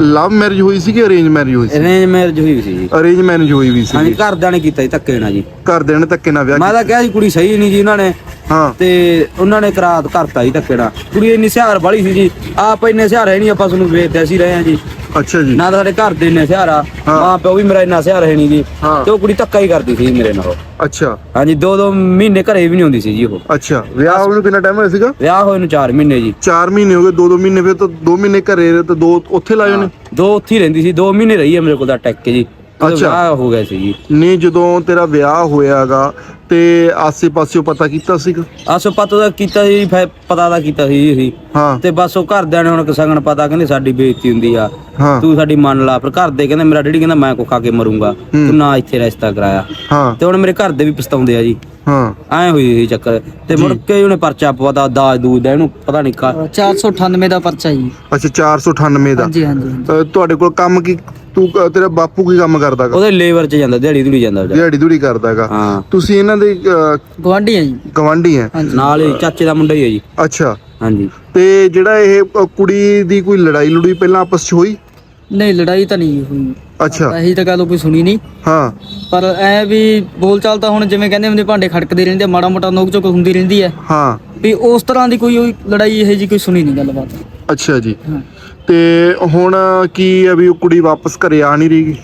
Love marriage ਹੋਈ ਸੀ ਕਿ arrange marriage ਹੋਈ ਸੀ ਅਰੇਂਜ ਮੈਰਿਜ ਹੋਈ ਸੀ ਜੀ। ਅਰੇਂਜ ਮੈਰਿਜ ਹੋਈ ਵੀ ਹਾਂਜੀ ਸੀ ਘਰਦਿਆਂ ਨੇ ਕੀਤਾ ਜੀ ਧੱਕੇ ਨਾਲ ਜੀ। ਘਰਦਿਆਂ ਨੇ ਧੱਕੇ ਨਾਲ ਵਿਆਹ ਮੈਂ ਤਾਂ ਕਿਹਾ ਜੀ ਕੁੜੀ ਸਹੀ ਨਹੀਂ ਜੀ ਉਹਨਾਂ ਨੇ। ਹਾਂ। ਤੇ ਉਹਨਾਂ ਨੇ ਕਰਾਤ ਕਰਤਾ ਜੀ ਧੱਕੇ ਨਾਲ ਕੁੜੀ ਇੰਨੀ ਸਿਹਾਰ ਵਾਲੀ ਸੀ ਜੀ। ਆਪ ਇੰਨੇ ਸਿਹਾਰ ਹੈ ਨਹੀਂ ਆਪਾਂ ਤੁਹਾਨੂੰ ਵੇਚਦੇ ਅਸੀਂ ਰਹੇ ਹਾਂ ਜੀ। ਅੱਛਾ ਜੀ। ਨਾ ਤਾਂ ਸਾਡੇ ਘਰ ਦੇ ਇੰਨੇ ਸਿਹਾਰ ਆ। ਮਾਂ ਪਿਓ ਵੀ ਮੇਰਾ ਇੰਨਾ ਸਿਹਾਰ ਹੈ ਨਹੀਂ ਜੀ। ਤੇ ਉਹ ਕੁੜੀ ਧੱਕਾ ਹੀ ਕਰਦੀ ਸੀ ਮੇਰੇ ਨਾਲ। ਅੱਛਾ। ਹਾਂਜੀ ਦੋ ਦੋ ਮਹੀਨੇ ਘਰੇ ਵੀ ਨਹੀਂ ਹੁੰਦੀ ਸੀ ਜੀ ਉਹ। ਅੱਛਾ। ਵਿਆਹ ਹੋਣ ਨੂੰ ਕਿੰਨਾ ਟਾਈਮ ਹੋਇਆ ਸੀਗਾ? ਵਿਆਹ ਹੋਏ ਨੂੰ 4 ਮਹੀਨੇ ਜੀ। 4 ਮਹੀਨੇ ਹੋ ਗਏ 2-2 ਮਹੀਨੇ ਫਿਰ ਤਾਂ 2 ਮਹੀਨੇ ਘਰੇ ਰਹੇ ਤੇ 2 ਉੱਥੇ ਲਾਏ ਉਹਨੇ? ਦੋ ਉੱਥੇ ਹੀ ਰਹਿੰਦੀ ਸੀ 2 ਮਹੀਨੇ ਰਹੀ ਹੈ ਮੇਰੇ ਕੋਲ ਦਾ ਟੈਕ ਕੇ ਜੀ ਅੱਛਾ। ਵਿਆਹ ਹੋ ਗਿਆ ਸੀ ਜੀ। ਨਹੀਂ ਜਦੋਂ ਤੇਰਾ ਵਿਆਹ ਹੋਇਆਗਾ ਤੇ ਆਸੇ-ਪਾਸਿਓ ਪਤਾ ਕੀਤਾ ਸੀਗਾ? ਆਸੋ ਪਤਾ ਦਾ ਕੀਤਾ ਸੀ ਫਿਰ ਪਤਾ ਦਾ ਕੀਤਾ ਸੀ ਜੀ ਅਸੀਂ। ਹਾਂ। ਤੇ ਬਸ ਉਹ ਘਰਦਿਆਂ ਨੇ ਹੁਣ ਕਿਸੰਗਣ ਪਤਾ ਕਹਿੰਦੇ ਸਾਡੀ ਬੇਇੱਜ਼ਤੀ ਹੁੰਦੀ ਆ। ਹਾਂ। ਤੂੰ ਸਾਡੀ ਮੰਨ ਲਾ ਪਰ ਘਰ ਦੇ ਕਹਿੰਦੇ ਮੇਰਾ ਡੈਡੀ ਕਹਿੰਦਾ ਮੈਂ ਕੋ ਖਾ ਕੇ ਮਰੂੰਗਾ। ਤੂੰ ਨਾ ਇੱਥੇ ਰਿਸ਼ਤਾ ਕਰਾਇਆ। ਹਾਂ। ਤੇ ਹੁਣ ਮੇਰੇ ਘਰ ਦੇ ਵੀ ਪਛਤਾਉਂਦੇ ਆ ਜੀ। ਹਾਂ। ਐ ਹੋਈ ਸੀ ਚੱਕਰ। ਤੇ ਮੁੜ ਕੇ ਉਹਨੇ ਪਰਚਾ ਪਵਾਤਾ ਦਾਜ ਦੂਜ ਦਾ ਇਹਨੂੰ ਪਤਾ ਨਹੀਂ ਕਾ 498 ਦਾ ਪਰਚਾ ਜੀ। ਅੱਛਾ 498 ਦਾ। ਹਾਂਜੀ ਹਾਂਜੀ ਹਾਂਜੀ। ਅ, ਤੁਹਾਡੇ ਕੋਲ ਕੰਮ ਕੀ ਤੂੰ ਤੇਰਾ ਬਾਪੂ ਕੀ ਕੰਮ ਕਰਦਾਗਾ? ਉਹਦੇ ਲੇਬਰ 'ਚ ਜਾਂਦਾ ਦਿਹਾੜੀ ਧੂੜੀ ਜਾਂਦਾ ਵਿਚਾਰਾ। ਦਿਹਾੜੀ ਦੂੜੀ ਕਰਦਾਗਾ। ਹਾਂ। ਤੁਸੀਂ ਇਹਨਾਂ ਦੇ ਗਵਾਂਢੀ ਆ ਜੀ। ਗਵਾਂਢੀ ਹੈ ਹਾਂਜੀ। ਨਾਲ ਹੀ ਚਾਚੇ ਦਾ ਮੁੰਡਾ ਹੀ ਹੈ ਜੀ। ਅੱਛਾ। ਹਾਂਜੀ। ਤੇ ਜਿਹੜਾ ਇਹ ਅ, ਕੁੜੀ ਦੀ ਕੋਈ ਲੜਾਈ ਲੜੂਈ ਪਹਿਲਾਂ ਆਪਸ ਚ ਹੋਈ? ਨਹੀਂ ਲੜਾਈ ਤਾਂ ਨਹੀਂ ਹੋਈ। ਅੱਛਾ। ਇਹੀ ਤਾਂ ਗੱਲ ਕੋਈ ਸੁਣੀ ਨਹੀਂ। ਹਾਂ। ਪਰ ਐ ਵੀ ਬੋਲ ਚਾਲ ਤਾਂ ਹੁਣ ਜਿਵੇਂ ਕਹਿੰਦੇ ਹੁੰਦੇ ਭਾਂਡੇ ਖੜਕਦੇ ਰਹਿੰਦੇ ਆ, ਮਾੜਾ ਮੋਟਾ ਨੋਕ ਝੋਕ ਹੁੰਦੀ ਰਹਿੰਦੀ ਹੈ ਹਾਂ। ਵੀ ਉਸ ਤਰ੍ਹਾਂ ਦੀ ਕੋਈ ਲੜਾਈ ਇਹ ਜੀ ਕੋਈ ਸੁਣੀ ਨਹੀਂ ਗੱਲਬਾਤ। ਅੱਛਾ ਜੀ। ਹਾਂ। ਤੇ ਹੁਣ ਕੀ ਹੈ ਵੀ ਉਹ ਕੁੜੀ ਵਾਪਸ ਘਰੇ ਆ ਨਹੀਂ ਰਹੀ?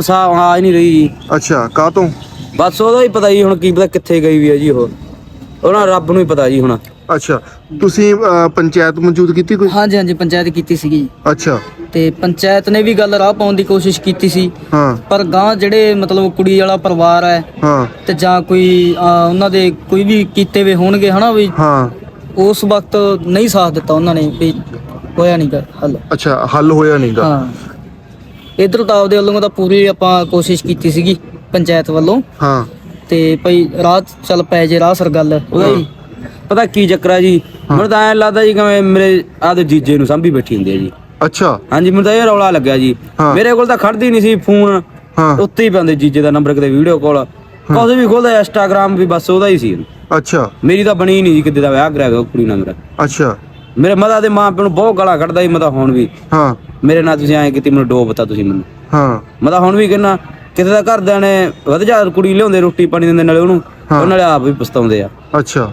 ਸਾਹਿਬ ਆ ਹੀ ਨਹੀਂ ਰਹੀ ਜੀ। ਅੱਛਾ ਕਾਹ ਤੋਂ ਬਸ ਉਹਦਾ ਹੀ ਪਤਾ ਜੀ ਹੁਣ ਕੀ ਪਤਾ ਕਿੱਥੇ ਗਈ ਵੀ ਹੈ ਜੀ ਉਹ। ਉਹਨਾਂ ਰੱਬ ਨੂੰ ਹੀ ਪਤਾ ਜੀ ਹੁਣ। ਅੱਛਾ ਤੁਸੀਂ ਪੰਚਾਇਤ ਮੌਜੂਦ ਕੀਤੀ ਕੋਈ? ਹਾਂਜੀ ਹਾਂਜੀ ਪੰਚਾਇਤ ਕੀਤੀ ਸੀਗੀ ਜੀ। ਅੱਛਾ। ਤੇ ਪੰਚਾਇਤ ਨੇ ਵੀ ਗੱਲ ਰਾਹ ਪਾਉਣ ਦੀ ਕੋਸ਼ਿਸ਼ ਕੀਤੀ ਸੀ। ਹਾਂ। ਪਰ ਗਾਂ ਜਿਹੜੇ ਮਤਲਬ ਕੁੜੀ ਵਾਲਾ ਪਰਿਵਾਰ ਹੈ ਹਾਂ। ਤੇ ਜਾਂ ਕੋਈ ਅਹ, ਉਹਨਾਂ ਦੇ ਕੋਈ ਵੀ ਕੀਤੇ ਵੇ ਹੋਣਗੇ ਹਨਾ ਵੀ ਹਾਂ। ਉਸ ਵਕਤ ਨਹੀਂ ਸਾਥ ਦਿੱਤਾ ਉਹਨਾਂ ਨੇ ਵੀ ਹੋਇਆ ਨਹੀਂ ਗਾ ਹੱਲ। ਅੱਛਾ ਹੱਲ ਹੋਇਆ ਨਹੀਂਗਾ ਹਾਂ। ਇਧਰ ਤਾਂ ਆਪਦੇ ਵੱਲੋਂ ਤਾਂ ਪੂਰੀ ਆਪਾਂ ਕੋਸ਼ਿਸ਼ ਕੀਤੀ ਸੀਗੀ ਪੰਚਾਇਤ ਵੱਲੋਂ। ਹਾਂ। ਤੇ ਭਈ ਰਾਹ ਚੱਲ ਪੈ ਜੇ ਰਾਹ ਸਰ ਗੱਲ ਉਹਦਾ ਹੀ। ਪਤਾ ਕੀ ਚੱਕਰ ਜੀ ਮੈਨੂੰ ਤਾਂ ਐਂ ਲੱਗਦਾ ਜੀ ਕਿਵੇਂ ਮੇਰੇ ਆਦੇ ਜੀਜੇ ਨੂੰ ਸਾਂਭੀ ਬੈਠੀ ਹੁੰਦੀ ਹੈ ਜੀ। ਅੱਛਾ। ਹਾਂਜੀ ਮੈਨੂੰ ਤਾਂ ਇਹ ਰੌਲਾ ਲੱਗਿਆ ਜੀ। ਹਾਂ। ਮੇਰੇ ਕੋਲ ਤਾਂ ਖੜਦੀ ਨਹੀਂ ਸੀ ਫੋਨ। ਹਾਂ। ਉੱਤੇ ਹੀ ਪੈਂਦੇ ਜੀਜੇ ਦਾ ਨੰਬਰ ਕਿਤੇ ਵੀਡੀਓ ਕਾਲ। ਕੁਝ ਵੀ ਖੋਲਦਾ ਇੰਸਟਾਗ੍ਰਾਮ ਵੀ ਬਸ ਉਹਦਾ ਹੀ ਸੀ। ਅੱਛਾ। ਮੇਰੀ ਤਾਂ ਬਣੀ ਨਹੀਂ ਜੀ ਕਿਤੇ ਦਾ ਵਿਆਹ ਕਰਾਇਆ ਗਿਆ ਉਹ ਕੁੜੀ ਨਾਲ ਮੇਰਾ। ਅੱਛਾ। ਮੇਰੇ ਮਦਾ ਦੇ ਮਾਂ ਪਿਓ ਨੂੰ ਬਹੁਤ ਗਾਲਾਂ ਕੱਢਦਾ ਸੀ ਮੈਂ ਤਾਂ ਹੁਣ ਵੀ। ਹਾਂ। ਮੇਰੇ ਨਾਲ ਤੁਸੀਂ ਐਂ ਕੀਤੀ ਮੈਨੂੰ ਡੋਬਤਾ ਤੁਸੀਂ ਮੈਨੂੰ। ਹਾਂ। ਮੈਂ ਤਾਂ ਹੁਣ ਵੀ ਕਹਿੰਦਾ ਕਿਤੇ ਦਾ ਘਰਦਿਆਂ ਨੇ ਵਧ ਜਾ ਕੁੜੀ ਲਿਆਉਂਦੇ ਰੋਟੀ ਪਾਣੀ ਦਿੰਦੇ ਨਾਲੇ ਉਹਨੂੰ ਉਹ ਨਾਲੇ ਆਪ ਵੀ ਪਛਤਾਉਂਦੇ ਆ। ਅੱਛਾ।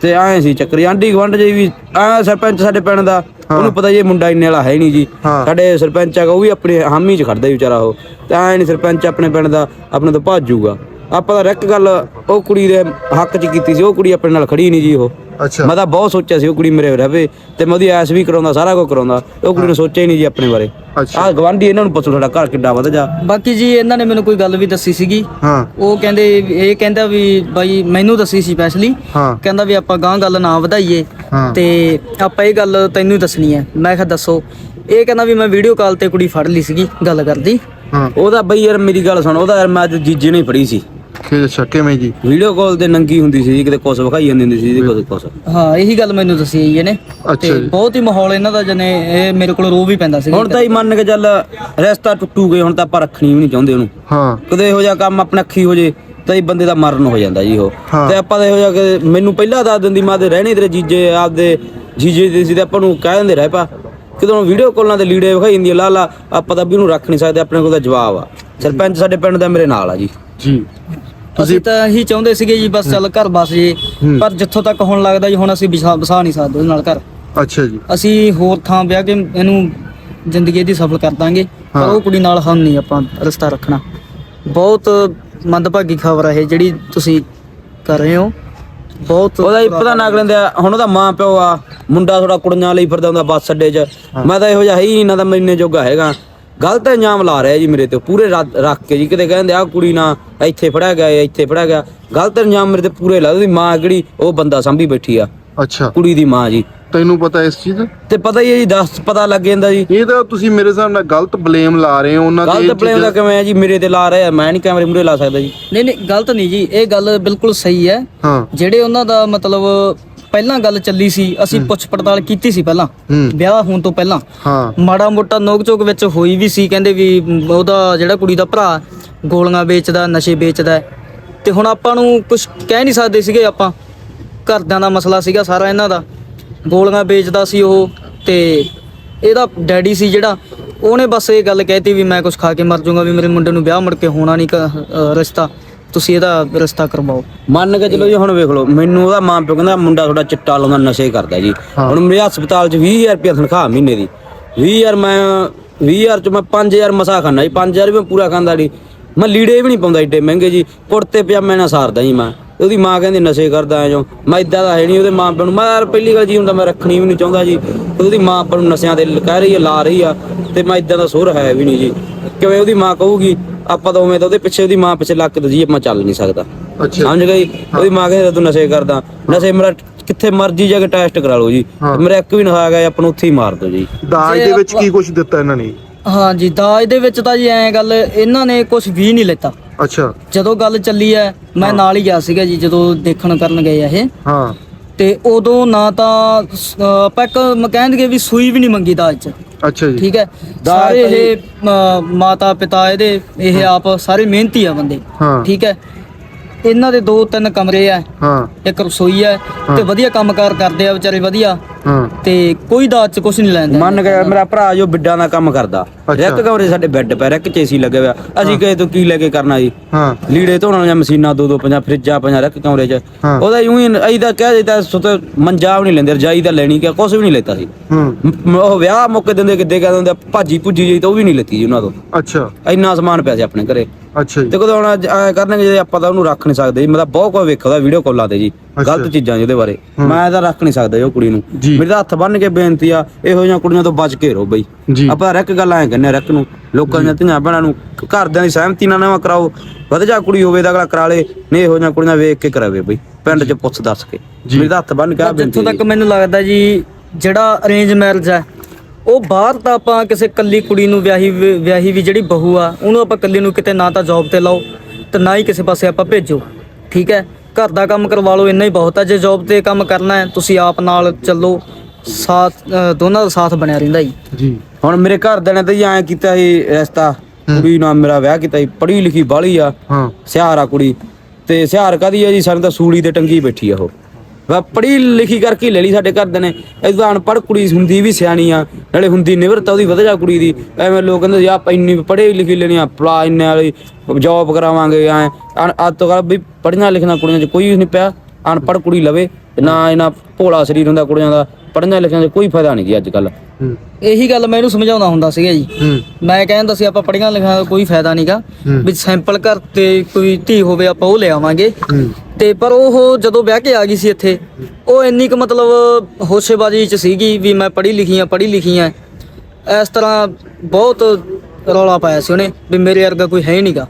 ਤੇ ਐਂ ਸੀ ਚੱਕਰ ਆਂਢੀ ਗਵੰਡ ਜੀ ਵੀ ਐ ਸਰਪੰਚ ਸਾਡੇ ਪਿੰਡ ਦਾ ਉਹਨੂੰ ਪਤਾ ਇਹ ਮੁੰਡਾ ਇੰਨੇ ਵਾਲਾ ਹੈ ਨਹੀਂ ਜੀ। ਸਾਡੇ ਸਰਪੰਚ ਹੈਗਾ ਉਹ ਵੀ ਆਪਣੇ ਹਾਮੀ 'ਚ ਖੜਦਾ ਵਿਚਾਰਾ ਉਹ। ਤੇ ਐ ਨਹੀਂ ਸਰਪੰਚ ਆਪਣੇ ਪਿੰਡ ਦਾ ਆਪਣੇ ਤੋਂ ਭਾਜੂਗਾ ਆਪਾਂ ਤਾਂ ਇੱਕ ਗੱਲ ਉਹ ਕੁੜੀ ਦੇ ਹੱਕ 'ਚ ਕੀਤੀ ਸੀ ਉਹ ਕੁੜੀ ਆਪਣੇ ਨਾਲ ਖੜੀ ਨਹੀਂ ਜੀ ਉਹ। ਅੱਛਾ। ਮੈਂ ਤਾਂ ਬਹੁਤ ਸੋਚਿਆ ਸੀ ਉਹ ਕੁੜੀ ਮੇਰੇ ਰਵੇ ਤੇ ਮੈਂ ਉਹਦੀ ਐਸ ਵੀ ਕਰਾਉਂਦਾ ਸਾਰਾ ਕੁਝ ਕਰਾਉਂਦਾ ਉਹ ਕੁੜੀ ਨੇ ਸੋਚਿਆ ਹੀ ਨਹੀਂ ਜੀ ਆਪਣੇ ਬਾਰੇ। ਆਹ ਗਵਾਂਢੀ ਇਹਨਾਂ ਨੂੰ ਪਤਾ ਸਾਡਾ ਘਰ ਕਿੱਡਾ ਵਧ ਜਾ। ਬਾਕੀ ਜੀ ਇਹਨਾਂ ਨੇ ਮੈਨੂੰ ਕੋਈ ਗੱਲ ਵੀ ਦੱਸੀ ਸੀਗੀ। ਹਾਂ। ਉਹ ਕਹਿੰਦੇ ਇਹ ਕਹਿੰਦਾ ਵੀ ਬਾਈ ਮੈਨੂੰ ਦੱਸੀ ਸੀ ਸਪੈਸ਼ਲੀ ਹਾਂ। ਕਹਿੰਦਾ ਵੀ ਆਪਾਂ ਗਾਂ ਗੱਲ ਨਾ ਵਧਾਈਏ। ਹਾਂ। ਤੇ ਆਪਾਂ ਇਹ ਗੱਲ ਤੈਨੂੰ ਹੀ ਦੱਸਣੀ ਹੈ। ਮੈਂ ਕਿਹਾ ਦੱਸੋ। ਇਹ ਕਹਿੰਦਾ ਵੀ ਮੈਂ ਵੀਡੀਓ ਕਾਲ ਤੇ ਕੁੜੀ ਫੜ ਲਈ ਸੀਗੀ ਗੱਲ ਕਰਦੀ। ਹਾਂ। ਉਹਦਾ ਬਈ ਯਾਰ ਮੇਰੀ ਗੱਲ ਸੁਣ ਉਹਦਾ ਯਾਰ ਮੈਂ ਅੱਜ ਜੀਜੇ ਨੇ ਫੜੀ ਸੀ। ਕਿ ਅੱਛਾ ਕਿਵੇਂ ਜੀ? ਵੀਡੀਓ ਕਾਲ ਤੇ ਨੰਗੀ ਹੁੰਦੀ ਸੀ ਜੀ, ਕਿਤੇ ਕੁਛ ਵਿਖਾਈ ਜਾਂਦੀ ਹੁੰਦੀ ਸੀ ਜੀ ਕੁਛ ਕੁਛ। ਹਾਂ ਇਹੀ ਗੱਲ ਮੈਨੂੰ ਦੱਸੀ ਹੈ ਜੀ ਇਹਨੇ। ਅੱਛਾ ਤੇ ਜੀ। ਬਹੁਤ ਹੀ ਮਾਹੌਲ ਇਹਨਾਂ ਦਾ ਜਨੇ ਇਹ ਮੇਰੇ ਕੋਲ ਰੋ ਵੀ ਪੈਂਦਾ ਸੀ। ਹੁਣ ਤਾਂ ਹੀ ਮੰਨ ਕੇ ਚੱਲ ਰਸਤਾ ਟੁੱਟੂ ਗਏ ਹੁਣ ਤਾਂ ਆਪਾਂ ਰੱਖਣੀ ਵੀ ਨਹੀਂ ਚਾਹੁੰਦੇ ਉਹਨੂੰ। ਹਾਂ। ਕਦੇ ਇਹੋ ਜਿਹਾ ਕੰਮ ਆਪਣਾ ਅੱਖੀ ਹੋ ਜੇ ਤਾਂ ਇਹ ਬੰਦੇ ਦਾ ਮਰਨ ਹੋ ਜਾਂਦਾ ਜੀ ਉਹ। ਤੇ ਆਪਾਂ ਤਾਂ ਇਹੋ ਜਿਹਾ ਕਿ ਮੈਨੂੰ ਪਹਿਲਾਂ ਦੱਸ ਦਿੰਦੀ ਮਾਂ ਦੇ ਰਹਿਣੇ ਤੇਰੇ ਜੀਜੇ ਆਪਦੇ ਜੀਜੇ ਦੇ ਸੀ ਤੇ ਆਪਾਂ ਨੂੰ ਕਹਿ ਦਿੰਦੇ ਰਹਿ ਪਾ। ਕਿਦੋਂ ਵੀਡੀਓ ਕਾਲਾਂ ਤੇ ਲੀੜੇ ਵਿਖਾਈ ਜਾਂਦੀ ਲਾ ਲਾ ਆਪਾਂ ਤਾਂ ਵੀ ਉਹਨੂੰ ਰੱਖ ਨਹੀਂ ਸਕਦੇ ਆਪਣੇ ਕੋਲ ਤਾਂ ਜਵਾਬ ਆ। ਸਰਪੰਚ ਸਾਡੇ ਪਿੰਡ ਦਾ ਮੇਰੇ ਨਾਲ ਆ ਜੀ। ਜੀ। ਅਸੀਂ ਤਾਂ ਇਹੀ ਚਾਹੁੰਦੇ ਸੀਗੇ ਜੀ ਬਸ ਚੱਲ ਘਰ ਬਸ ਜੇ। ਪਰ ਜਿੱਥੋਂ ਤੱਕ ਹੁਣ ਲੱਗਦਾ ਜੀ ਹੁਣ ਅਸੀਂ ਵਸਾ ਵਸਾ ਨਹੀਂ ਸਕਦੇ ਉਹਦੇ ਨਾਲ ਘਰ। ਅੱਛਾ ਜੀ। ਅਸੀਂ ਹੋਰ ਥਾਂ ਵਿਆਹ ਕੇ ਇਹਨੂੰ ਜ਼ਿੰਦਗੀ ਦੀ ਸਫਲ ਕਰ ਦਾਂਗੇ। ਪਰ। ਉਹ ਕੁੜੀ ਨਾਲ ਹਮ ਨਹੀਂ ਆਪਾਂ ਰਿਸ਼ਤਾ ਰੱਖਣਾ। ਬਹੁਤ ਮੰਦਭਾਗੀ ਖਬਰ ਹੈ ਇਹ ਜਿਹੜੀ ਤੁਸੀਂ ਕਰ ਰਹੇ ਹੋ। ਬਹੁਤ ਉਹਦਾ ਹੀ ਪਤਾ ਨਾ ਆ ਹੁਣ ਉਹਦਾ ਮਾਂ ਪਿਓ ਆ ਮੁੰਡਾ ਥੋੜਾ ਕੁੜੀਆਂ ਲਈ ਫਿਰਦਾ ਹੁੰਦਾ ਬੱਸ ਅੱਡੇ 'ਚ। ਮੈਂ ਤਾਂ ਇਹੋ ਜਿਹਾ ਹੈ ਹੀ ਨਹੀਂ ਨਾ ਤਾਂ ਮੈਂ ਇੰਨੇ ਜੋਗਾ ਹੈਗਾ। ਗਲਤ ਇਲਜ਼ਾਮ ਲਾ ਰਿਹਾ ਜੀ ਮੇਰੇ ਤੇ ਪੂਰੇ ਰੱਖ ਰੱਖ ਕੇ ਜੀ ਕਿਤੇ ਕਹਿੰਦੇ ਆ ਕੁੜੀ ਨਾ ਇੱਥੇ ਫੜਿਆ ਗਿਆ ਇੱਥੇ ਫੜਿਆ ਗਿਆ। ਗਲਤ ਇਲਜ਼ਾਮ ਮੇਰੇ ਤੇ ਪੂਰੇ ਲਾ ਉਹਦੀ ਮਾਂ ਕਿਹੜੀ ਉਹ ਬੰਦਾ ਸੰਭੀ ਬੈਠੀ ਆ। ਅੱਛਾ। ਕੁੜੀ ਦੀ ਮਾਂ ਜੀ। ਤੈਨੂੰ ਪਤਾ ਇਸ ਚੀਜ਼ ਦਾ? ਤੇ ਪਤਾ ਹੀ ਹੈ ਜੀ ਦੱਸ ਪਤਾ ਲੱਗ ਜਾਂਦਾ ਜੀ। ਇਹ ਤਾਂ ਤੁਸੀਂ ਮੇਰੇ ਹਿਸਾਬ ਨਾਲ ਗਲਤ ਬਲੇਮ ਲਾ ਰਹੇ ਹੋ ਉਹਨਾਂ ਦੇ ਗਲਤ ਬਲੇਮ ਦਾ ਕਿਵੇਂ ਆ ਜੀ? ਮੇਰੇ ਤੇ ਲਾ ਰਹੇ ਆ ਮੈਂ ਨਹੀਂ ਕੈਮਰੇ ਮੂਰੇ ਲਾ ਸਕਦਾ ਜੀ। ਨਹੀਂ ਨਹੀਂ ਗਲਤ ਨਹੀਂ ਜੀ ਇਹ ਗੱਲ ਬਿਲਕੁਲ ਸਹੀ ਹੈ। ਹਾਂ। ਜਿਹੜੇ ਉਹਨਾਂ ਦਾ ਮਤਲਬ ਪਹਿਲਾਂ ਗੱਲ ਚੱਲੀ ਸੀ ਅਸੀਂ ਪੁੱਛ ਪੜਤਾਲ ਕੀਤੀ ਸੀ ਪਹਿਲਾਂ। ਵਿਆਹ ਹੋਣ ਤੋਂ ਪਹਿਲਾਂ। ਹਾਂ। ਮਾੜਾ ਮੋਟਾ ਨੋਕ ਝੋਕ ਵਿੱਚ ਹੋਈ ਵੀ ਸੀ ਕਹਿੰਦੇ ਵੀ ਉਹਦਾ ਜਿਹੜਾ ਕੁੜੀ ਦਾ ਭਰਾ ਗੋਲੀਆਂ ਵੇਚਦਾ ਨਸ਼ੇ ਵੇਚਦਾ। ਤੇ ਹੁਣ ਆਪਾਂ ਨੂੰ ਕੁਝ ਕਹਿ ਨਹੀਂ ਸਕਦੇ ਸੀਗੇ ਆਪਾਂ। ਘਰਦਿਆਂ ਦਾ ਮਸਲਾ ਸੀਗਾ ਸਾਰਾ ਇਹਨਾਂ ਦਾ। ਗੋਲੀਆਂ ਵੇਚਦਾ ਸੀ ਉਹ ਤੇ ਇਹਦਾ ਡੈਡੀ ਸੀ ਜਿਹੜਾ ਉਹਨੇ ਬਸ ਇਹ ਗੱਲ ਕਹਿਤੀ ਵੀ ਮੈਂ ਕੁਝ ਖਾ ਕੇ ਮਰ ਜਾਊਂਗਾ ਵੀ ਮੇਰੇ ਮੁੰਡੇ ਨੂੰ ਵਿਆਹ ਮੁੜ ਕੇ ਹੋਣਾ ਨਹੀਂ ਰਿਸ਼ਤਾ। ਤੁਸੀਂ ਇਹਦਾ ਰਿਸ਼ਤਾ ਕਰਵਾਓ। ਮੰਨ ਕੇ ਚਲੋ ਜੀ ਹੁਣ ਵੇਖ ਲਓ ਮੈਨੂੰ ਉਹਦਾ ਮਾਂ ਪਿਓ ਕਹਿੰਦਾ ਮੁੰਡਾ ਤੁਹਾਡਾ ਚਿੱਟਾ ਲਾਉਂਦਾ ਨਸ਼ੇ ਕਰਦਾ ਜੀ। ਹੁਣ ਮੇਰੇ ਹਸਪਤਾਲ 'ਚ 20000 ਰੁਪਏ ਤਨਖਾਹ ਮਹੀਨੇ ਦੀ। 20000 ਮੈਂ 20000 'ਚ ਮੈਂ 5000 ਮਸਾ ਖਾਂਦਾ ਜੀ 5000 ਵੀ ਮੈਂ ਪੂਰਾ ਖਾਂਦਾ ਜੀ ਮੈਂ ਲੀੜੇ ਵੀ ਨਹੀਂ ਪਾਉਂਦਾ ਏਡੇ ਮਹਿੰਗੇ ਜੀ ਕੁੜਤੇ ਪਜਾਮੇ ਨਾਲ ਸਾਰਦਾ ਜੀ ਮੈਂ। ਉਹਦੀ ਮਾਂ ਕਹਿੰਦੀ ਨਸ਼ੇ ਕਰਦਾ ਐ ਜੋ। ਮੈਂ ਇਦਾਂ ਦਾ ਹੈ ਨਹੀਂ ਉਹਦੇ ਮਾਂ ਪਿਓ ਨੂੰ ਮੈਂ ਯਾਰ ਪਹਿਲੀ ਗੱਲ ਜੀ ਹੁੰਦਾ ਮੈਂ ਰੱਖਣੀ ਵੀ ਨਹੀਂ ਚਾਹੁੰਦਾ ਜੀ। ਉਹਦੀ ਮਾਂ ਪਿਓ ਨੂੰ ਨਸ਼ਿਆਂ ਦੇ ਕਹਿ ਰਹੀ ਹੈ ਲਾ ਰਹੀ ਆ। ਤੇ ਮੈਂ ਇਦਾਂ ਦਾ ਸੁਰ ਹੈ ਵੀ ਨਹੀਂ ਜੀ। ਕਿਵੇਂ ਉਹਦੀ ਮਾਂ ਕਹੂਗੀ ਆਪਾਂ ਤਾਂ ਉਵੇਂ ਤਾਂ ਉਹਦੇ ਪਿੱਛੇ ਉਹਦੀ ਮਾਂ ਪਿੱਛੇ ਲੱਕ ਤੇ ਜੀ ਮੈਂ ਚੱਲ ਨਹੀਂ ਸਕਦਾ। ਅੱਛਾ। ਸਮਝ ਗਈ? ਉਹਦੀ ਮਾਂ ਕਹਿੰਦੀ ਤੂੰ ਨਸ਼ੇ ਕਰਦਾ। ਨਸ਼ੇ ਮੇਰਾ ਕਿੱਥੇ ਮਰਜ਼ੀ ਜਾ ਕੇ ਟੈਸਟ ਕਰਾ ਲਓ ਜੀ। ਮੇਰਾ ਇੱਕ ਵੀ ਨਾ ਗਿਆ ਆਪਾਂ ਨੂੰ ਉੱਥੇ ਹੀ ਮਾਰ ਦਿਓ ਜੀ। ਦਾਜ ਦੇ ਵਿੱਚ ਕੀ ਕੁਝ ਦਿੱਤਾ ਇਹਨਾਂ ਨੇ? ਹਾਂ ਜੀ ਦਾਜ ਦੇ ਵਿੱਚ ਤਾਂ ਜੀ ਐਂ ਗੱਲ ਇਹਨਾਂ ਨੇ ਕੁਝ ਵੀ ਨਹੀਂ ਲੈਤਾ। ਅੱਛਾ। ਜਦੋਂ ਗੱਲ ਚੱਲੀ ਐ ਮੈਂ ਨਾਲ ਹੀ ਗਿਆ ਸੀਗਾ ਜੀ ਜਦੋਂ ਦੇਖਣ ਕਰਨ ਗਏ ਆ ਇਹ। ਹਾਂ। ਤੇ ਉਦੋਂ ਨਾ ਤਾਂ ਸ- ਅ, ਆਪਾਂ ਇੱਕ ਮ- ਕਹਿੰਦੇ ਵੀ ਸੂਈ ਵੀ ਨਹੀਂ ਮੰਗੀ ਦਾਜ ਚ। ਅੱਛਾ ਜੀ। ਠੀਕ ਹੈ? ਸਾਰੇ ਇਹ ਮਾਤਾ ਪਿਤਾ ਇਹਦੇ ਇਹ ਆਪ ਸਾਰੇ ਮਿਹਨਤੀ ਆ ਬੰਦੇ। ਹਾਂ। ਠੀਕ ਹੈ? ਇਹਨਾਂ ਦੇ ਦੋ ਤਿੰਨ ਕਮਰੇ ਆ। ਹਾਂ। ਇੱਕ ਰਸੋਈ ਹੈ। ਤੇ ਵਧੀਆ ਕੰਮਕਾਰ ਕਰਦੇ ਆ ਵਿਚਾਰੇ ਵਧੀਆ। ਹਾਂ। ਤੇ ਕੋਈ ਦਾਜ ਚ ਕੁਝ ਨਹੀਂ ਲੈਂਦਾ। ਮੰਨ ਕੇ ਮੇਰਾ ਭਰਾ ਜੋ ਬਿੱਡਾਂ ਦਾ ਕੰਮ ਕਰਦਾ। ਇੱਕ ਕਮਰੇ ਸਾਡੇ ਬੈੱਡ ਪੈ ਇੱਕ ਏਸੀ ਲੱਗੇ ਹੋਇਆ ਅਸੀਂ ਕਹੇ ਤੋਂ ਕੀ ਲੈ ਕੇ ਕਰਨਾ ਜੀ? ਹਾਂ। ਲੀੜੇ ਧੋਣ ਵਾਲੀਆਂ ਮਸ਼ੀਨਾਂ ਦੋ ਦੋ ਪੰਜਾਂ ਫਰਿੱਜਾਂ ਪੰਜਾਂ ਰੱਖ ਕਮਰੇ 'ਚ। ਉਹਦਾ ਯੂੰ ਹੀ ਤਾਂ ਕਹਿ ਦਿੱਤਾ ਸੁਤ ਮੰਜਾ ਵੀ ਨਹੀਂ ਲੈਂਦੇ ਰਜਾਈ ਤਾਂ ਲੈਣੀ ਕਿ ਕੁਝ ਵੀ ਨਹੀਂ ਲੈਤਾ ਸੀ। ਉਹ ਵਿਆਹ ਮੌਕੇ ਦਿੰਦੇ ਕਿੱਦੇ ਕਹਿ ਦਿੰਦੇ ਭਾਜੀ ਭੁੱਜੀ ਜੀ ਤਾਂ ਉਹ ਵੀ ਨਹੀਂ ਲੈਤੀ ਜੀ ਉਹਨਾਂ ਤੋਂ। ਅੱਛਾ। ਇੰਨਾ ਸਮਾਨ ਪਿਆ ਸੀ ਆਪਣੇ ਘਰੇ। ਅੱਛਾ ਜੀ। ਤੇ ਕਦੋਂ ਹੁਣ ਕਰਨਗੇ ਜੇ ਆਪਾਂ ਤਾਂ ਉਹਨੂੰ ਰੱਖ ਨਹੀਂ ਸਕਦੇ ਜੀ ਮੈਂ ਤਾਂ ਬਹੁਤ ਕੁਝ ਵੇਖਦਾ ਵੀਡੀਓ ਕਾਲਾਂ ਤੇ ਜੀ। ਗਲਤ ਚੀਜ਼ਾਂ ਜੀ ਉਹਦੇ ਬਾਰੇ। ਮੈਂ ਤਾਂ ਰੱਖ ਨਹੀਂ ਸਕਦਾ ਉਹ ਕੁੜੀ ਨੂੰ। ਮੇਰੇ ਤਾਂ ਹੱਥ ਬੰਨ ਕੇ ਬੇਨਤੀ ਆ ਇਹੋ ਜਿਹੀਆਂ ਕੁੜੀਆਂ ਤੋਂ ਬਚ ਕੇ ਰਹੋ ਬਈ। ਆਪਾਂ ਰੈਕ ਗੱਲ ਐਂ ਕਹਿੰਦੇ ਰੈਕ ਨੂੰ। ਲੋਕਾਂ ਦੀਆਂ ਧੀਆਂ ਭੈਣਾਂ ਨੂੰ ਘਰਦਿਆਂ ਦੀ ਸਹਿਮਤੀ ਨਾਲ ਨਾ ਕਰਾਓ। ਵਧ ਜਾ ਕੁੜੀ ਹੋਵੇ ਤਾਂ ਅਗਲਾ ਕਰਾ ਲੇ ਨਹੀਂ ਇਹੋ ਜਿਹੀਆਂ ਕੁੜੀਆਂ ਵੇਖ ਕੇ ਕਰਾਵੇ ਬਈ ਪਿੰਡ 'ਚ ਪੁੱਛ ਦੱਸ ਕੇ। ਮੇਰੇ ਤਾਂ ਹੱਥ ਬੰਨ ਕੇ ਆ ਬੇਨਤੀ ਜਿੱਥੋਂ। ਤੱਕ ਮੈਨੂੰ ਲੱਗਦਾ ਜੀ ਜਿਹੜਾ ਅਰੇਂਜ ਮੈਰਿਜ ਹੈ ਉਹ ਬਾਹਰ ਤਾਂ ਆਪਾਂ ਕਿਸੇ ਕੱਲੀ ਕੁੜੀ ਨੂੰ ਵਿਆਹੀ ਵਿਆਹੀ ਵੀ ਜਿਹੜੀ ਬਹੂ ਆ ਉਹਨੂੰ ਆਪਾਂ ਕੱਲੀ ਨੂੰ ਕਿਤੇ ਨਾ ਤਾਂ ਜੌਬ ਤੇ ਲਾਓ ਤੇ ਨਾ ਹੀ ਕਿਸੇ ਪਾਸੇ ਆਪਾਂ ਭੇਜੋ। ਠੀਕ ਹੈ? ਘਰ ਦਾ ਕੰਮ ਕਰਵਾ ਲਓ ਇੰਨਾ ਹੀ ਬਹੁਤ ਹੈ। ਜੇ ਜੌਬ ਤੇ ਕੰਮ ਕਰਨਾ ਹੈ ਤੁਸੀਂ ਆਪ ਨਾਲ ਚੱਲੋ। ਸਾਥ ਅ, ਦੋਨਾਂ ਦਾ ਸਾਥ ਬਣਿਆ ਰਹਿੰਦਾ ਜੀ। ਜੀ। ਹੁਣ ਮੇਰੇ ਘਰਦਿਆਂ ਨੇ ਤਾਂ ਜੀ ਐਂ ਕੀਤਾ ਸੀ ਰਿਸ਼ਤਾ। ਕੁੜੀ ਨਾਲ ਮੇਰਾ ਵਿਆਹ ਕੀਤਾ ਸੀ ਪੜ੍ਹੀ ਲਿਖੀ ਬਾਲੀ ਆ। ਹਾਂ। ਸਿਹਾਰ ਆ ਕੁੜੀ। ਤੇ ਸਿਹਾਰ ਕਾਦੀ ਆ ਜੀ ਸਾਨੂੰ ਤਾਂ ਸੂਲੀ ਤੇ ਟੰਗੀ ਬੈਠੀ ਆ ਉਹ। ਪੜ੍ਹੀ ਲਿਖੀ ਕਰਕੇ ਹੀ ਲੈ ਲਈ ਸਾਡੇ ਘਰਦਿਆਂ ਨੇ। ਇਦਾਂ ਅਨਪੜ੍ਹ ਕੁੜੀ ਹੁੰਦੀ ਵੀ ਸਿਆਣੀ ਆ, ਨਾਲੇ ਹੁੰਦੀ ਨਿਵਰਤ ਉਹਦੀ ਵਧ ਕੁੜੀ ਦੀ। ਐਵੇਂ ਲੋਕ ਕਹਿੰਦੇ ਯਾ ਇੰਨੀ ਪੜ੍ਹੀ ਲਿਖੀ ਲੈਣੀ ਆ ਪਲਾ ਇੰਨੇ ਵਾਲੀ ਜੌਬ ਕਰਾਵਾਂਗੇ, ਐ। ਅੱਜ ਤੋਂ ਕੱਲ ਵੀ ਪੜ੍ਹਨਾ ਲਿਖਣਾ ਕੁੜੀਆਂ 'ਚ ਕੋਈ ਨਹੀਂ ਪਿਆ, ਅਨਪੜ੍ਹ ਕੁੜੀ ਲਵੇ ਨਾ ਇਹਨਾਂ ਭੋਲਾ ਸਰੀਰ ਹੁੰਦਾ ਕੁੜੀਆਂ ਦਾ। ਪੜ੍ਹਨਾ ਲਿਖੀਆਂ 'ਚ ਕੋਈ ਫਾਇਦਾ ਨਹੀਂ ਜੀ ਅੱਜ ਕੱਲ੍ਹ। ਇਹੀ ਗੱਲ ਮੈਂ ਇਹਨੂੰ ਸਮਝਾਉਂਦਾ ਹੁੰਦਾ ਸੀਗਾ ਜੀ। ਮੈਂ ਕਹਿੰਦਾ ਸੀ ਆਪਾਂ ਪੜ੍ਹੀਆਂ ਲਿਖਾਂ ਦਾ ਕੋਈ ਫਾਇਦਾ ਨਹੀਂਗਾ। ਵੀ ਸੈਂਪਲ ਘਰ ਤੇ ਕੋਈ ਧੀ ਹੋਵੇ ਆਪਾਂ ਉਹ ਲੈ ਆਵਾਂਗੇ। ਤੇ ਪਰ ਉਹ ਜਦੋਂ ਵਿਆਹ ਕੇ ਆ ਗਈ ਸੀ ਇੱਥੇ ਉਹ ਇੰਨੀ ਕੁ ਮਤਲਬ ਹੋਸ਼ੇਬਾਜ਼ੀ ਚ ਸੀਗੀ ਵੀ ਮੈਂ ਪੜ੍ਹੀ ਲਿਖੀ ਆ ਪੜ੍ਹੀ ਲਿਖੀ ਆ। ਇਸ ਤਰ੍ਹਾਂ ਬਹੁਤ ਰੌਲਾ ਪਾਇਆ ਸੀ ਉਹਨੇ ਵੀ ਮੇਰੇ ਵਰਗਾ ਕੋਈ ਹੈ ਹੀ ਨਹੀਂਗਾ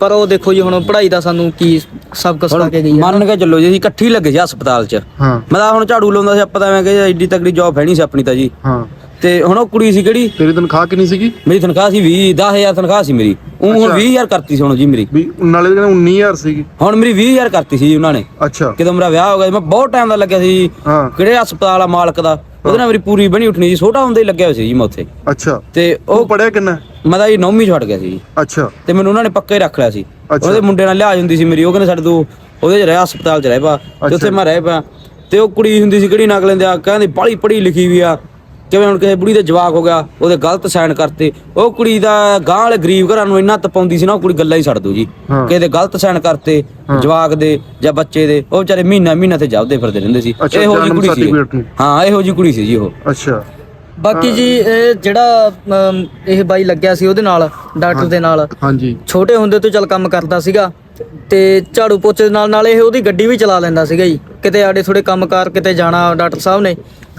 ਪਰ ਉਹ ਦੇਖੋ ਜੀ ਹੁਣ ਪੜ੍ਹਾਈ ਦਾ ਸਾਨੂੰ ਕੀ ਸਬਕ ਸਿਖਾ ਕੇ ਗਈ ਆ। ਮੰਨ ਕੇ ਚੱਲੋ ਜੀ ਅਸੀਂ ਇਕੱਠੀ ਲੱਗੇ ਸੀ ਹਸਪਤਾਲ 'ਚ। ਹਾਂ। ਮੈਂ ਤਾਂ ਹੁਣ ਝਾੜੂ ਲਾਉਂਦਾ ਸੀ ਆਪਾਂ ਤਾਂ ਐਵੇਂ ਕਿ ਐਡੀ ਤਕੜੀ ਜੌਬ ਹੈ ਨਹੀਂ ਸੀ ਆਪਣੀ ਤਾਂ ਜੀ। ਹਾਂ। ਤੇ ਹੁਣ ਉਹ ਕੁੜੀ ਸੀ ਕਿਹੜੀ? ਤੇਰੀ ਤਨਖਾਹ ਕਿੰਨੀ ਸੀਗੀ? ਮੇਰੀ ਤਨਖਾਹ ਸੀ 20 10000 ਤਨਖਾਹ ਸੀ ਮੇਰੀ। ਉਹ ਹੁਣ ਅੱਛਾ। 20000 ਕਰਤੀ ਸੀ ਹੁਣ ਜੀ ਮੇਰੀ। ਵੀ ਨਾਲੇ ਕਹਿੰਦੇ 19000 ਸੀਗੀ। ਹੁਣ ਮੇਰੀ 20000 ਕਰਤੀ ਸੀ ਜੀ ਉਹਨਾਂ ਨੇ। ਅੱਛਾ। ਕਿਦੋਂ ਮੇਰਾ ਵਿਆਹ ਹੋ ਗਿਆ ਮੈਂ ਬਹੁਤ ਟਾਈਮ ਦਾ ਲੱਗਿਆ ਸੀ ਜੀ। ਹਾਂ। ਕਿਹੜੇ ਹਸਪਤਾਲ ਆ ਮਾਲਕ ਦਾ? ਉਹਦੇ ਨਾਲ ਮੇਰੀ ਪੂਰੀ ਬਣੀ ਉੱਠਣੀ ਸੀ ਛੋਟਾ ਹੁੰਦੇ ਹੀ ਲੱਗਿਆ ਹੋਇਆ ਸੀ ਜੀ ਮੈਂ ਉੱਥੇ। ਅੱਛਾ। ਤੇ ਉਹ ਉਹ ਪੜਿਆ ਕਿੰਨਾ? ਮੈਂ ਤਾਂ ਜੀ ਨੌਵੀਂ ਛੱਡ ਗਿਆ ਸੀ ਜੀ। ਅੱਛਾ। ਤੇ ਮੈਨੂੰ ਉਹਨਾਂ ਨੇ ਪੱਕਾ ਹੀ ਰੱਖ ਲਿਆ ਸੀ। ਅੱਛਾ। ਉਹਦੇ ਮੁੰਡੇ ਨਾਲ ਲਿਆਜ ਹੁੰਦੀ ਸੀ ਮੇਰੀ ਉਹ ਕਹਿੰਦੇ ਸਾਡੇ ਤੋਂ ਉਹਦੇ ਚ ਰਹਿ ਹਸਪਤਾਲ ਚ ਰਹਿ ਪਾ ਤੇ ਅੱਛਾ। ਉੱਥੇ ਮੈਂ ਰਹਿ ਪਿਆ। ਤੇ ਉਹ ਕੁੜੀ ਹੁੰਦੀ ਸੀ ਕਿਹੜੀ ਨਕ ਲੈਂਦੇ ਆ ਕਹਿੰਦੇ ਬਾਹਲੀ ਪੜ੍ਹੀ ਲਿਖੀ ਵੀ ਆ। ਕਿਵੇਂ ਹੁਣ ਕਿਸੇ ਬੁੜੀ ਦੇ ਜਵਾਕ ਹੋ ਗਿਆ ਉਹਦੇ ਗਲਤ ਸਾਈਨ ਕਰਤੇ ਉਹ ਕੁੜੀ ਦਾ ਗਾਂ ਵਾਲੇ ਗਰੀਬ ਘਰਾਂ ਨੂੰ ਇੰਨਾ ਤਪਾਉਂਦੀ ਸੀ ਨਾ ਉਹ ਕੁੜੀ ਗੱਲਾਂ ਹੀ ਛੱਡ ਦੂ ਜੀ। ਹਾਂ। ਕਿਸੇ ਦੇ ਗਲਤ ਸਾਈਨ ਕਰਤੇ ਜਵਾਕ ਦੇ ਜਾਂ ਬੱਚੇ ਦੇ ਉਹ ਵਿਚਾਰੇ ਮਹੀਨਾ ਮਹੀਨਾ ਤੇ ਜਾਵਦੇ ਫਿਰਦੇ ਰਹਿੰਦੇ ਸੀ। ਅੱਛਾ, ਇਹੋ ਜਨਮ ਕੁੜੀ ਸੀ certificate ਨੂੰ। ਹਾਂ ਇਹੋ ਜਿਹੀ ਕੁੜੀ ਸੀ ਜੀ ਉਹ। ਅੱਛਾ। ਬਾਕੀ ਜੀ ਇਹ ਜਿਹੜਾ ਅਮ, ਇਹ ਬਾਈ ਲੱਗਿਆ ਸੀ ਉਹਦੇ ਨਾਲ ਡਾਕਟਰ ਦੇ ਨਾਲ। ਹਾਂਜੀ। ਛੋਟੇ ਹੁੰਦੇ ਤੋਂ ਚੱਲ ਕੰਮ ਕਰਦਾ ਸੀਗਾ ਤੇ ਝਾੜੂ ਪੋਚੇ ਦੇ ਨਾਲ ਨਾਲ ਇਹ ਉਹਦੀ ਗੱਡੀ ਵੀ ਚਲਾ ਲੈਂਦਾ ਸੀਗਾ ਜੀ। ਕਿਤੇ ਆੜੇ ਥੋੜੇ ਕੰਮਕਾਰ ਕਿਤੇ ਜਾਣਾ ਡਾਕਟਰ ਸਾਹਿਬ ਨੇ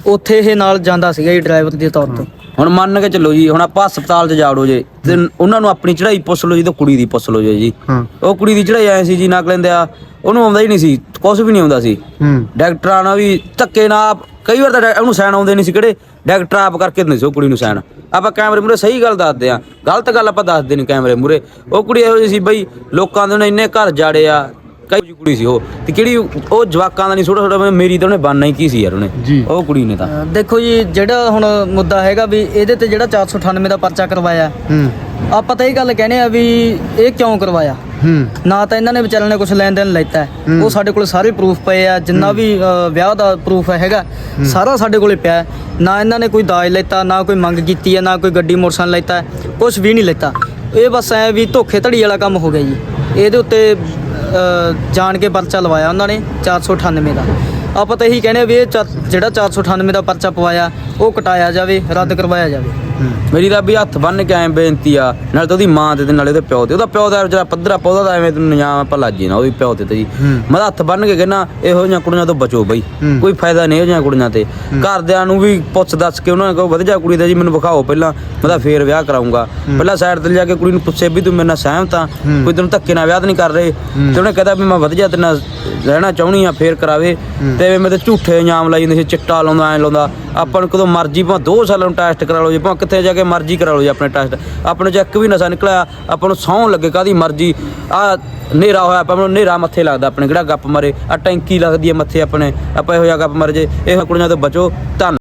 ਉੱਥੇ ਇਹ ਨਾਲ ਜਾਂਦਾ ਸੀਗਾ ਜੀ ਡਰਾਈਵਰ ਦੇ ਤੌਰ ਤੇ। ਹੁਣ ਮੰਨ ਕੇ ਚੱਲੋ ਜੀ ਹੁਣ ਆਪਾਂ ਹਸਪਤਾਲ 'ਚ ਜਾੜੋ ਜੇ ਤੇ ਉਹਨਾਂ ਨੂੰ ਆਪਣੀ ਚੜ੍ਹਾਈ ਪੁੱਛ ਲਓ ਜੀ ਤੇ ਕੁੜੀ ਦੀ ਪੁੱਛ ਲਓ ਜੀ ਹਾਂ। ਉਹ ਕੁੜੀ ਦੀ ਚੜ੍ਹਾਈ ਆਏ ਸੀ ਜੀ ਨਕ ਲੈਂਦੇ ਆ ਉਹਨੂੰ ਆਉਂਦਾ ਹੀ ਨਹੀਂ ਸੀ ਕੁਝ ਵੀ ਨਹੀਂ ਆਉਂਦਾ ਸੀ। ਹੂੰ। ਡਾਕਟਰਾਂ ਨਾਲ ਵੀ ਧੱਕੇ ਨਾਲ ਕਈ ਵਾਰ ਤਾਂ ਡਾਕ- ਉਹਨੂੰ ਸਾਈਨ ਆਉਂਦੇ ਨਹੀਂ ਸੀ ਕਿਹੜੇ? ਡਾਕਟਰ ਆਪ ਕਰਕੇ ਦਿੰਦੇ ਸੀ ਉਹ ਕੁੜੀ ਨੂੰ ਸਾਈਨ। ਆਪਾਂ ਕੈਮਰੇ ਮੂਰੇ ਸਹੀ ਗੱਲ ਦੱਸਦੇ ਆ ਗਲਤ ਗੱਲ ਆਪਾਂ ਦੱਸਦੇ ਨਹੀਂ ਕੈਮਰੇ ਮੂਰੇ ਉਹ ਕੁੜੀ ਇਹੋ ਜਿਹੀ ਸੀ ਬਈ ਲੋਕਾਂ ਦੇ ਉਹਨੇ ਇੰਨੇ ਘਰ ਜਾੜੇ ਆ ਕਈ ਕੁੜੀ ਸੀ ਉਹ। ਤੇ ਕਿਹੜੀ ਉਹ ਜਵਾਕਾਂ ਦਾ ਨਹੀਂ ਛੋਟਾ ਛੋਟਾ ਮੇਰੀ ਤਾਂ ਉਹਨੇ ਬਣਨਾ ਹੀ ਕੀ ਸੀ ਯਾਰ ਉਹਨੇ। ਉਹ ਕੁੜੀ ਨੇ ਤਾਂ। ਦੇਖੋ ਜੀ ਜਿਹੜਾ ਹੁਣ ਮੁੱਦਾ ਹੈਗਾ ਵੀ ਇਹਦੇ ਤੇ ਜਿਹੜਾ 498 ਦਾ ਪਰਚਾ ਕਰਵਾਇਆ। ਹੂੰ। ਆਪਾਂ ਤਾਂ ਇਹ ਗੱਲ ਕਹਿੰਦੇ ਆ ਵੀ ਇਹ ਕਿਉਂ ਕਰਵਾਇਆ? ਹੂੰ। ਨਾ ਤਾਂ ਇਹਨਾਂ ਨੇ ਵਿਚਾਰਿਆਂ ਨੇ ਕੁਝ ਲੈਣ ਦੇਣ ਲੈਤਾ। ਉਹ ਸਾਡੇ ਕੋਲ ਸਾਰੇ ਪ੍ਰੂਫ ਪਏ ਆ ਜਿੰਨਾ ਵੀ ਵਿਆਹ ਦਾ ਪ੍ਰੂਫ ਹੈਗਾ ਸਾਰਾ ਸਾਡੇ ਕੋਲੇ ਪਿਆ। ਨਾ ਇਹਨਾਂ ਨੇ ਕੋਈ ਦਾਜ ਲੈਤਾ ਨਾ ਕੋਈ ਮੰਗ ਕੀਤੀ ਹੈ ਨਾ ਕੋਈ ਗੱਡੀ ਮੋਟਰਸਾਈਕਲ ਲੈਤਾ ਕੁਝ ਵੀ ਨਹੀਂ ਲੈਤਾ। ਇਹ ਬਸ ਐ ਵੀ ਧੋਖੇ ਧੜੀ ਵਾਲਾ ਕੰਮ ਹੋ ਗਿਆ ਜੀ। ਇਹਦੇ ਉੱਤੇ ਜਾਣ ਕੇ ਪਰਚਾ ਲਵਾਇਆ ਉਹਨਾਂ ਨੇ 498 ਦਾ। ਆਪਾਂ ਤਾਂ ਇਹੀ ਕਹਿੰਦੇ ਆ ਵੀ ਇਹ ਚਾ- ਜਿਹੜਾ 498 ਦਾ ਪਰਚਾ ਪਵਾਇਆ, ਉਹ ਕਟਾਇਆ ਜਾਵੇ, ਰੱਦ ਕਰਵਾਇਆ ਜਾਵੇ। ਮੇਰੀ ਤਾਂ ਵੀ ਹੱਥ ਬੰਨ ਕੇ ਐਂ ਬੇਨਤੀ ਆ ਨਾਲੇ ਤਾਂ ਉਹਦੀ ਮਾਂ ਤੇ ਤੇ ਨਾਲੇ ਉਹਦੇ ਪਿਓ ਤੇ ਉਹਦਾ ਪਿਓ ਦਾ ਜਿਹੜਾ ਪੱਧਰਾ ਪੌਦਾ ਦਾ ਐਵੇਂ ਤੈਨੂੰ ਨਿਜਾਮ ਆਪਾਂ ਲੱਜੀ ਨਾ ਉਹਦੀ ਪਿਓ ਤੇ ਤੇ ਜੀ। ਮੈਂ ਤਾਂ ਹੱਥ ਬੰਨ ਕੇ ਕਹਿੰਦਾ ਇਹੋ ਜਿਹੀਆਂ ਕੁੜੀਆਂ ਤੋਂ ਬਚੋ ਬਈ। ਕੋਈ ਫਾਇਦਾ ਨਹੀਂ ਇਹੋ ਜਿਹੀਆਂ ਕੁੜੀਆਂ ਤੇ। ਘਰਦਿਆਂ ਨੂੰ ਵੀ ਪੁੱਛ ਦੱਸ ਕੇ ਉਹਨਾਂ ਨੇ ਕਹੋ ਵਧੀਆ ਕੁੜੀ ਦਾ ਜੀ ਮੈਨੂੰ ਵਿਖਾਓ ਪਹਿਲਾਂ ਮੈਂ ਤਾਂ ਫੇਰ ਵਿਆਹ ਕਰਾਉਂਗਾ ਪਹਿਲਾਂ ਸਾਈਡ ਤੇ ਜਾ ਕੇ ਕੁੜੀ ਨੂੰ ਪੁੱਛੇ ਵੀ ਤੂੰ ਮੇਰੇ ਨਾਲ ਸਹਿਮਤ ਆ? ਕੋਈ ਤੈਨੂੰ ਧੱਕੇ ਨਾਲ ਵਿਆਹ ਤਾਂ ਨਹੀਂ ਕਰ ਰਹੇ? ਤੇ ਉਹਨੇ ਕਹਦਾ ਵੀ ਮੈਂ ਵਧੀਆ ਤੇਰੇ ਨਾਲ ਰਹਿਣਾ ਚਾਹੁੰਦੀ ਆ ਫੇਰ ਕਰਾਵੇ। ਤੇ ਐਵੇਂ ਮੈਂ ਤੇ ਝੂਠੇ ਇਨਾਮ ਲਾਈ ਜਾਂਦੇ ਸੀ ਚਿੱਟਾ ਲਾਉਂਦਾ ਐ ਲਾਉਂਦਾ। ਆਪਾਂ ਨੂੰ ਕਦੋਂ ਮਰਜ਼ੀ ਭਾਵੇਂ 2 ਸਾਲਾਂ ਨੂੰ ਟੈਸਟ ਕਰਾ ਲਓ ਜੀ ਭਾਵੇਂ ਕਿੱਥੇ ਜਾ ਕੇ ਮਰਜ਼ੀ ਕਰਾ ਲਓ ਜੀ ਆਪਣੇ ਟੈਸਟ। ਆਪਣੇ ਚ ਇੱਕ ਵੀ ਨਸ਼ਾ ਨਿਕਲਿਆ, ਆਪਾਂ ਨੂੰ ਸੌਂ ਲੱਗੇ ਕਾਦੀ ਮਰਜ਼ੀ। ਆ ਹਨੇਰਾ ਹੋਇਆ ਆਪਾਂ ਨੂੰ ਹਨੇਰਾ ਮੱਥੇ ਲੱਗਦਾ ਆਪਣੇ ਕਿਹੜਾ ਗੱਪ ਮਾਰੇ। ਆ ਟੈਂਕੀ ਲੱਗਦੀ ਹੈ ਮੱਥੇ ਆਪਣੇ, ਆਪਾਂ ਇਹੋ ਜਿਹਾ ਗੱਪ ਮਾਰੇ ਜੇ, ਇਹ ਕੁੜੀਆਂ ਤੋਂ ਬਚੋ, ਧੰਨ।